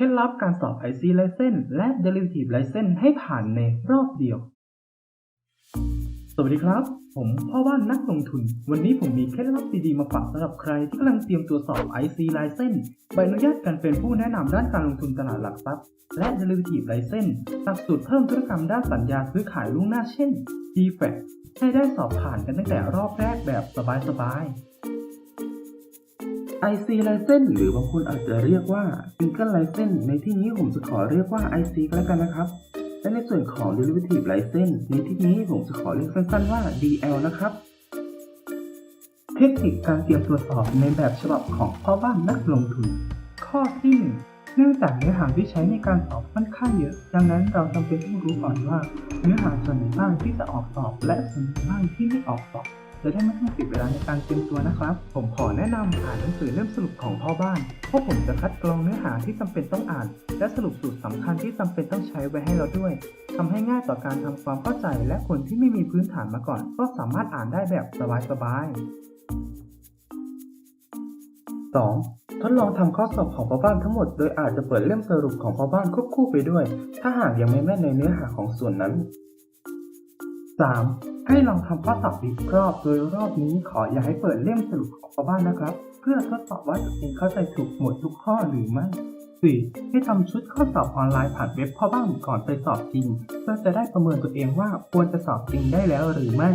ล็ดลับการสอบ IC License และ Derivative License ให้ผ่านในรอบเดียว สวัสดีครับ ผมพ่อบ้านนักลงทุน วันนี้ผมมีเคล็ดลับดีๆมาฝากสำหรับใครที่กำลังเตรียมตัวสอบ IC License ใบอนุญาตการเป็นผู้แนะนำด้านการลงทุนตลาดหลักทรัพย์ และ Derivative License หลักสูตรเพิ่มธุรกรรมด้านสัญญาซื้อขายล่วงหน้าเช่น DFAC ให้ได้สอบผ่านกันตั้งแต่รอบแรกแบบสบายๆ IC License หรือบางคนอาจจะเรียกว่า Single License ในที่นี้ผมจะขอเรียกว่า IC ก็แล้วกันนะครับ และในส่วนของ Derivative License ในที่นี้ผมจะขอเรียกสั้นๆว่า DL นะครับเทคนิคการเตรียมตัวสอบในแบบฉบับของพ่อบ้านนักลงทุน ข้อที่หนึ่งเนื่องจากเนื้อหาที่ใช้ในการสอบค่อนข้างเยอะ ดังนั้นเราจำเป็นต้องรู้ก่อนว่า เนื้อหาส่วนไหนบ้างที่จะออกสอบและส่วนไหนบ้างที่ไม่ออกสอบ จะได้ไม่ต้องเสียเวลาในการเตรียมตัวนะครับ ผมขอแนะนำอ่านหนังสือเล่มสรุปของพ่อบ้านเพราะผมจะคัดกรองเนื้อหาที่จำเป็นต้องอ่าน และสรุปสูตรสำคัญที่จำเป็นต้องใช้ไว้ให้เราด้วยทำให้ง่ายต่อการทำความเข้าใจ และคนที่ไม่มีพื้นฐานมาก่อน ก็สามารถอ่านได้แบบสบายๆ 2. ทดลองทำข้อสอบของพ่อบ้านทั้งหมด โดยอาจจะเปิดเล่มสรุปของพ่อบ้านควบคู่ไปด้วย ถ้าหากยังไม่แม่นในเนื้อหาของส่วนนั้น 3. ให้ลองทำข้อสอบอีกรอบ โดยรอบนี้ขออย่าให้เปิดเล่มสรุปของพอบ้านนะครับ เพื่อทดสอบว่าตัวเองเข้าใจถูกหมดทุกข้อหรือไม่ 4. ให้ทำชุดข้อสอบออนไลน์ผ่านเว็บพ่อบ้านก่อนไปสอบจริง เพื่อจะได้ประเมินตัวเองว่าควรจะสอบจริงได้แล้วหรือไม่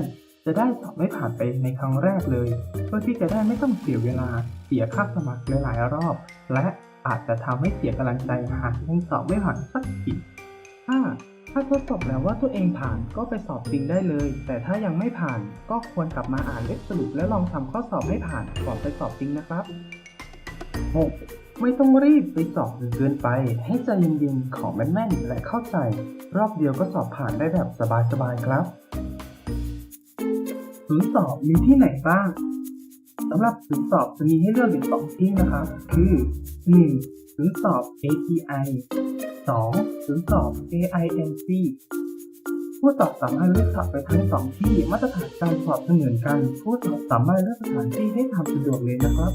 จะได้สอบไม่ผ่านไปในครั้งแรกเลย เพื่อที่จะได้ไม่ต้องเสียเวลา เสียค่าสมัครหลายๆรอบ และอาจจะทำให้เสียกำลังใจหากยังสอบไม่ผ่านสักที 5. ถ้าทดสอบแล้วว่าตัวเองผ่านก็ไปสอบจริงได้เลย แต่ถ้ายังไม่ผ่านก็ควรกลับมาอ่านเล็บสรุปและลองทำข้อสอบให้ผ่านก่อนไปสอบจริงนะครับ 6. ไม่ต้องรีบไปสอบจนเกินไป ให้ใจเย็นๆ ขอแม่นๆ และเข้าใจ รอบเดียวก็สอบผ่านได้แบบสบายๆ ครับศูนย์สอบมีที่ไหนบ้างสำหรับศูนย์สอบจะมีให้เลือกอยู่สองที่นะครับคือ 1. ศูนย์สอบ ATI 2. ศูนย์สอบ AIMC ผู้สอบสามารถเลือกสอบไปทั้งสองที่มาตรฐานการสอบเสมือนกัน ผู้สอบสามารถเลือกสถานที่ให้ทำสะดวกเลยนะครับ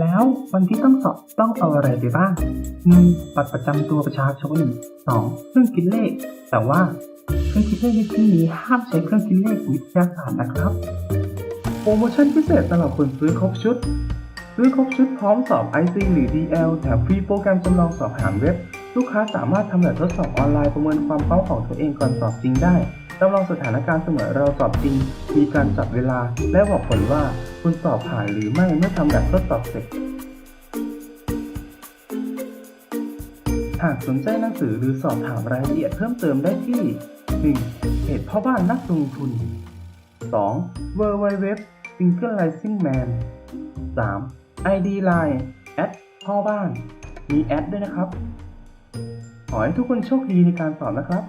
แล้ววันที่ต้องสอบต้องเอาอะไรไปบ้าง 1. บัตรประจำตัวประชาชน 2. เครื่องคิดเลข แต่ว่าเครื่องคิดเลขในที่นี้ห้ามใช้เครื่องคิดเลขวิทยาศาสตร์นะครับโปรโมชั่นพิเศษสำหรับคนซื้อครบชุด ซื้อครบชุดพร้อมสอบ IC หรือ DL แถมฟรีโปรแกรมจำลองสอบผ่านเว็บ ลูกค้าสามารถทำแบบทดสอบออนไลน์ประเมินความพร้อมของตัวเองก่อนสอบจริงได้จำลองสถานการณ์เสมือนเราสอบจริง มีการจับเวลา และบอกผลว่าคุณสอบผ่านหรือไม่เมื่อทำแบบทดสอบเสร็จ หากสนใจหนังสือหรือสอบถามรายละเอียดเพิ่มเติมได้ที่ 1. เพจพ่อบ้านนักลงทุน 2. w w w Single Rising Man 3. ID Line แอดพ่อบ้าน มีแอดด้วยนะครับ ขอให้ทุกคนโชคดีในการสอบนะครับ